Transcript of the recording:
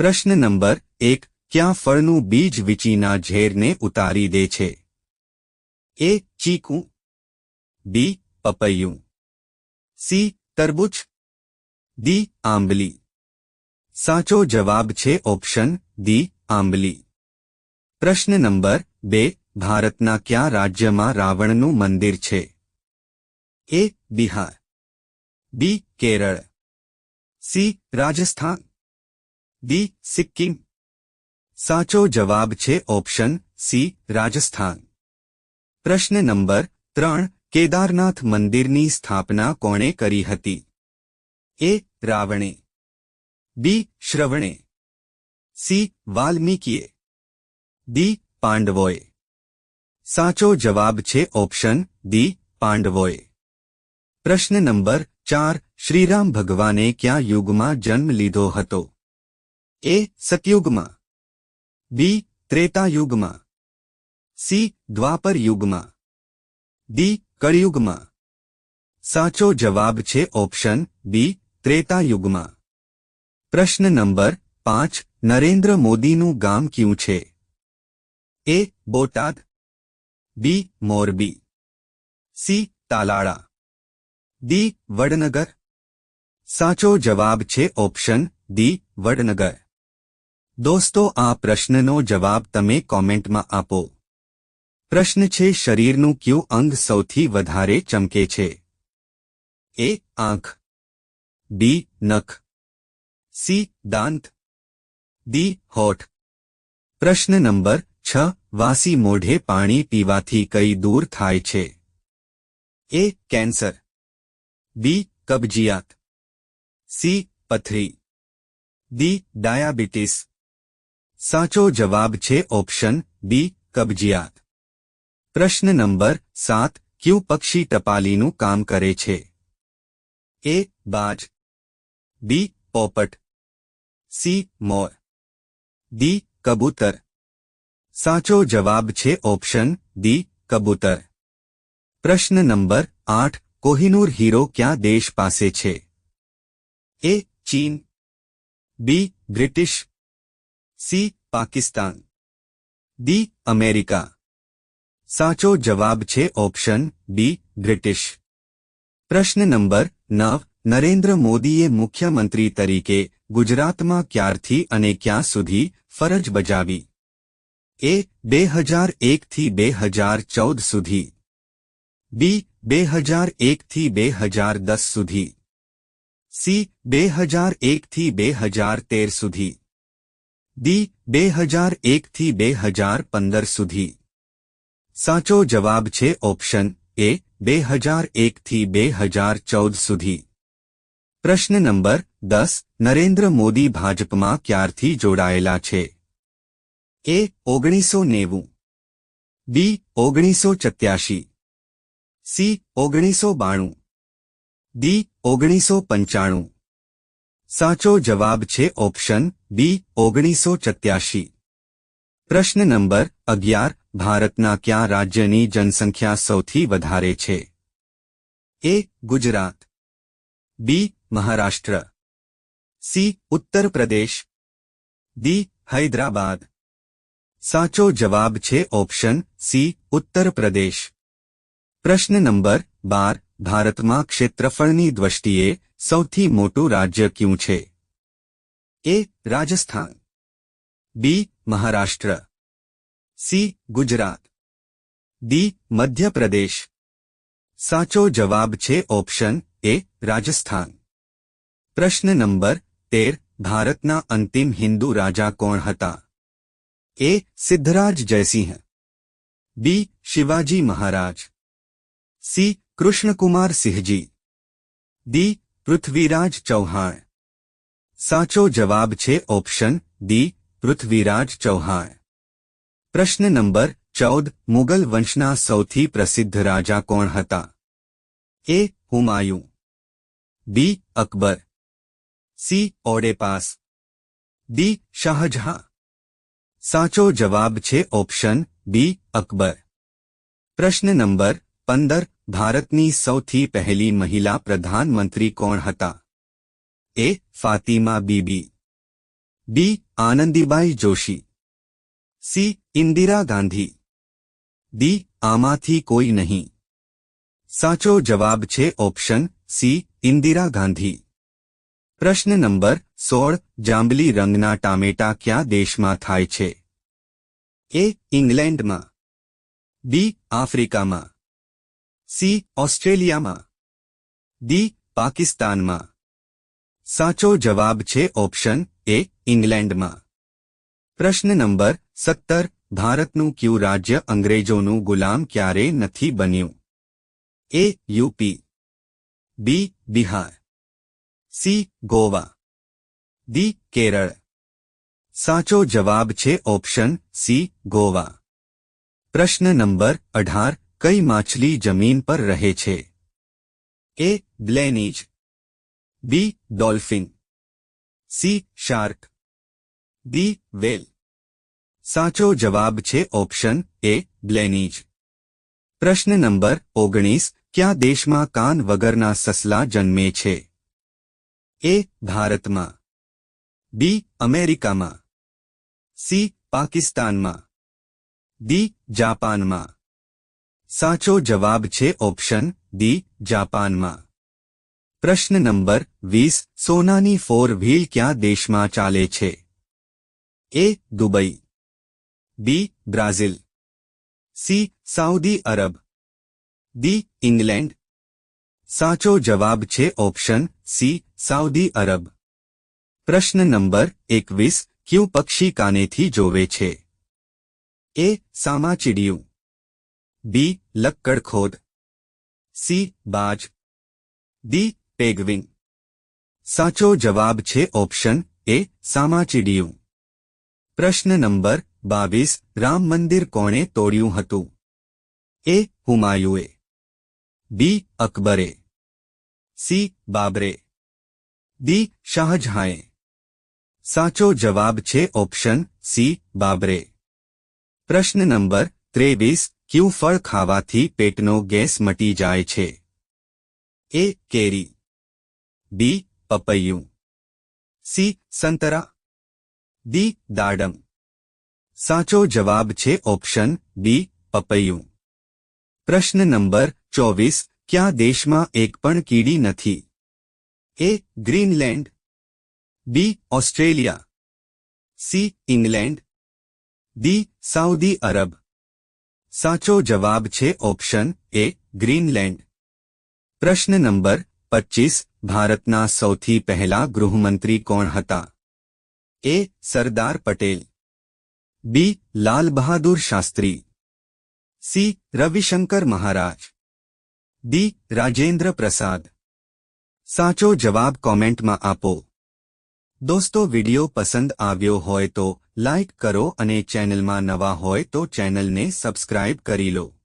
પ્રશ્ન નંબર એક, ક્યાં ફળનું બીજ વીચીના ઝેરને ઉતારી દે છે? એ, ચીકુ. બી, પપૈયું. સી, તરબૂચ. દી આંબલી. સાચો જવાબ છે ઓપ્શન દી આંબલી. પ્રશ્ન નંબર બે, ભારતના કયા રાજ્યમાં રાવણનું મંદિર છે? A, Bihar. B, Kerala. C, Rajasthan. D Sikkim. સાચો જવાબ છે ઓપ્શન સી, રાજસ્થાન. પ્રશ્ન નંબર ત્રણ, કેદારનાથ મંદિરની સ્થાપના કોણે કરી હતી? એ, રાવણે. બી, શ્રવણે. સી, વાલ્મીકીએ. ડી, પાંડવોએ. સાચો જવાબ છે ઓપ્શન ડી, પાંડવોએ. પ્રશ્ન નંબર ચાર, શ્રીરામ ભગવાને ક્યાં યુગમાં જન્મ લીધો હતો? એ સતયુગમાં બી ત્રેતાયુગમાં સી દ્વાપર યુગમાં ડી કળિયુગમાં સાચો જવાબ છે ઓપ્શન બી ત્રેતાયુગમાં પ્રશ્ન નંબર પાંચ નરેન્દ્ર મોદીનું ગામ ક્યું છે A Botad B Morbi C Talala D Vadnagar સાચો જવાબ છે ઓપ્શન ડી વડનગર દોસ્તો, આ પ્રશ્નનો જવાબ તમે કોમેન્ટમાં આપો. પ્રશ્ન છે, શરીરનું કયું અંગ સૌથી વધારે ચમકે છે? એ, આંખ. બી, નખ. સી, દાંત. દી હોઠ. પ્રશ્ન નંબર છ, વાસી મોઢે પાણી પીવાથી કઈ દૂર થાય છે? એ, કેન્સર. બી, કબજિયાત. સી, પથરી. દી ડાયાબિટીસ. સાચો જવાબ છે ઓપ્શન બી કબજિયાત પ્રશ્ન નંબર સાત ક્યુ પક્ષી ટપાલીનું કામ કરે છે એ બાજ બી પોપટ સી મોર ડી કબૂતર સાચો જવાબ છે ઓપ્શન ડી કબૂતર પ્રશ્ન નંબર આઠ કોહિનૂર હીરો ક્યાં દેશ પાસે છે એ ચીન બી British C Pakistan D America સાચો જવાબ છે ઓપ્શન બી બ્રિટિશ પ્રશ્ન નંબર નવ નરેન્દ્ર મોદીએ મુખ્યમંત્રી તરીકે ગુજરાતમાં ક્યારથી અને ક્યાં સુધી ફરજ બજાવી એ બે હજાર એકથી બે હજાર ચૌદ સુધી બી બે હજાર એકથી બે હજાર દસ સુધી સી બે હજાર એકથી બે હજાર તેર સુધી ડી બે હજાર એકથી બે હજાર પંદર સુધી. સાચો જવાબ છે ઓપ્શન એ બે હજાર એકથી બે હજાર ચૌદ સુધી. પ્રશ્ન નંબર દસ, નરેન્દ્ર મોદી ભાજપમાં ક્યારથી જોડાયેલા છે? એ ઓગણીસો નેવું. બી ઓગણીસો સત્યાશી. સી ઓગણીસો બાણું. ડી ઓગણીસો પંચાણું. સાચો જવાબ છે ઓપ્શન બી ઓગણીસો સત્યાશી પ્રશ્ન નંબર અગિયાર ભારતના કયા રાજ્યની જનસંખ્યા સૌથી વધારે છે A Gujarat B Maharashtra C Uttar Pradesh D Hyderabad સાચો જવાબ છે ઓપ્શન સી ઉત્તર પ્રદેશ પ્રશ્ન નંબર બાર ભારતમાં ક્ષેત્રફળની દ્રષ્ટિએ સૌથી મોટું રાજ્ય ક્યું છે A Rajasthan B Maharashtra C Gujarat D Madhya Pradesh સાચો જવાબ છે ઓપ્શન એ રાજસ્થાન પ્રશ્ન નંબર તેર ભારતના અંતિમ હિન્દુ રાજા કોણ હતા A Siddhraj Jaysinh B Shivaji Maharaj C Krishnakumar Sinhji D Prithviraj Chauhan સાચો જવાબ છે ઓપ્શન ડી પૃથ્વીરાજ ચૌહાણ પ્રશ્ન નંબર ચૌદ મુગલ વંશના સૌથી પ્રસિદ્ધ રાજા કોણ હતા A Humayun B Akbar C ઓડેપાસ D Shahjahan સાચો જવાબ છે ઓપ્શન બી અકબર પ્રશ્ન નંબર પંદર ભારતની સૌથી પહેલી મહિલા પ્રધાનમંત્રી કોણ હતા એ Fatima Bibi B Anandibai Joshi C Indira Gandhi D આમાંથી કોઈ નહીં સાચો જવાબ છે ઓપ્શન સી ઇન્દિરા ગાંધી પ્રશ્ન નંબર સોળ જાંબલી રંગના ટામેટા કયા દેશમાં થાય છે એ ઇંગ્લેન્ડમાં બી આફ્રિકામાં સી ઓસ્ટ્રેલિયામાં ડી પાકિસ્તાનમાં સાચો જવાબ છે ઓપ્શન એ ઇંગ્લેન્ડમાં પ્રશ્ન નંબર સત્તર ભારતનું કયું રાજ્ય અંગ્રેજોનું ગુલામ ક્યારે નથી બન્યું A UP B Bihar C Goa D Kerala સાચો જવાબ છે ઓપ્શન સી ગોવા પ્રશ્ન નંબર અઢાર કઈ માછલી જમીન પર રહે છે એ બ્લેનીજ B dolphin C shark D whale સાચો જવાબ છે ઓપ્શન એ બ્લેનીજ પ્રશ્ન નંબર ઓગણીસ કયા દેશમાં કાન વગરના સસલા જન્મે છે એ ભારતમાં બી અમેરિકામાં સી પાકિસ્તાનમાં ડી જાપાનમાં સાચો જવાબ છે ઓપ્શન ડી જાપાનમાં પ્રશ્ન નંબર વીસ સોનાની ફોર વ્હીલ ક્યાં દેશમાં ચાલે છે A Dubai B Brazil C Saudi Arab D England સાચો જવાબ છે ઓપ્શન સી સાઉદી અરબ પ્રશ્ન નંબર એકવીસ ક્યુ પક્ષી કાનેથી જોવે છે એ સામાચીડિયું બી લક્કડખોદ સી બાજ ડી પેગવિન સાચો જવાબ છે ઓપ્શન એ સામાચીડિયું. પ્રશ્ન નંબર બાવીસ, રામ મંદિર કોણે તોડ્યું હતું? એ હુમાયુએ. બી અકબરે. સી બાબરે. ડી શાહજહાંએ. સાચો જવાબ છે ઓપ્શન સી બાબરે. પ્રશ્ન નંબર ત્રેવીસ, ક્યુ ફળ ખાવાથી પેટનો ગેસ મટી જાય છે? એ કેરી. બી પપૈયું સી સંતરા ડી દાડમ સાચો જવાબ છે ઓપ્શન બી પપૈયું પ્રશ્ન નંબર ચોવીસ ક્યાં દેશમાં એક પણ કીડી નથી A Greenland B Australia C England D Saudi Arab સાચો જવાબ છે ઓપ્શન એ ગ્રીનલેન્ડ પ્રશ્ન નંબર પચીસ ભારતના સૌથી પહેલા ગૃહમંત્રી કોણ હતા? A Sardar Patel. B Lal Bahadur Shastri. C Ravishankar Maharaj. D Rajendra Prasad. સાચો જવાબ કોમેન્ટમાં આપો. દોસ્તો, વિડિયો પસંદ આવ્યો હોય તો લાઇક કરો અને ચેનલમાં નવા હોય તો ચેનલને સબસ્ક્રાઇબ કરી લો.